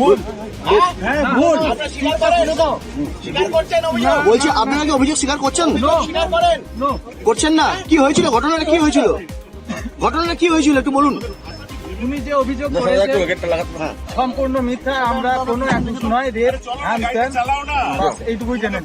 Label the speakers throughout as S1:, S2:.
S1: ভুল। হ্যাঁ, হ্যাঁ ভুল।
S2: বলছি আপনারা কি অভিযোগ স্বীকার করছেন? করছেন না? কি হয়েছিল? ঘটনাটা কি হয়েছিল? ঘটনাটা কি হয়েছিল? একটু বলুন।
S3: উনি যে অভিযোগ সম্পূর্ণ মিথ্যা। আমরা কোনো একুশ নয় রেট হ্যান্ড এইটুকুই জানেন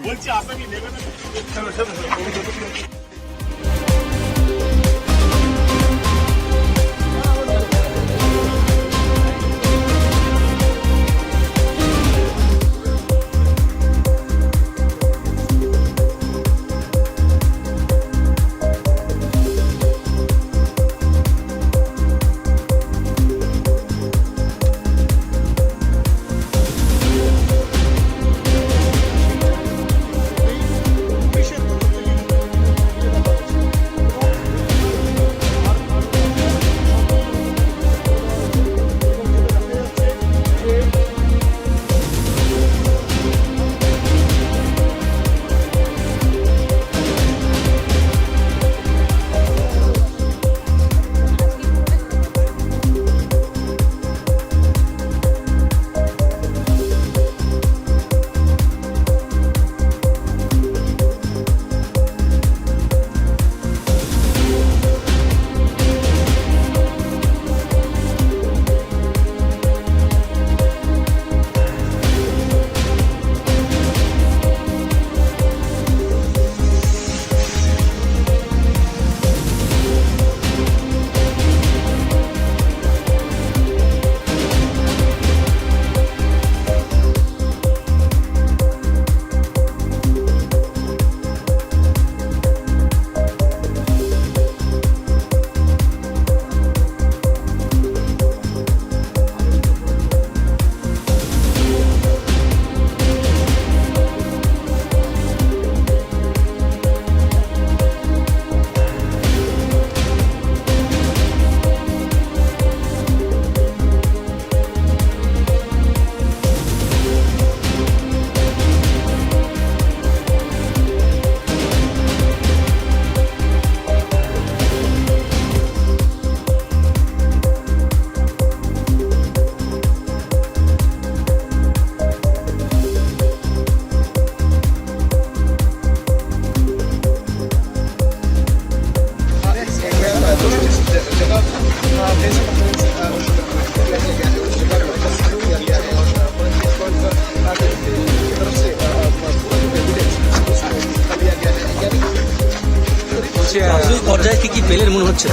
S4: প্রাথমিক পর্যায়ে কি কি পেলেন মনে হচ্ছে?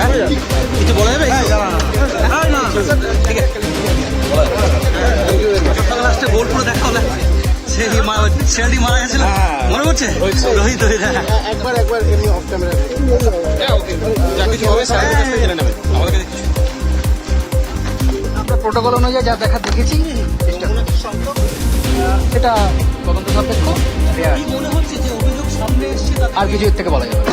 S4: হ্যাঁ? কিছু বলা যাবে? হ্যাঁ, না, ঠিক আছে। লাস্টে বোলপুরে দেখা। হলে সেই মা- ছেলেটি মারা গেছিল? মনে পড়ছে? রোহিত রোহিত হ্যাঁ।
S2: একবার একবার এমনি অফ ক্যামেরা
S5: আমরা প্রোটোকল অনুযায়ী যা দেখা দেখেছি এটা তদন্ত সাপেক্ষ। আর কিছু এর থেকে বলা যাবে না।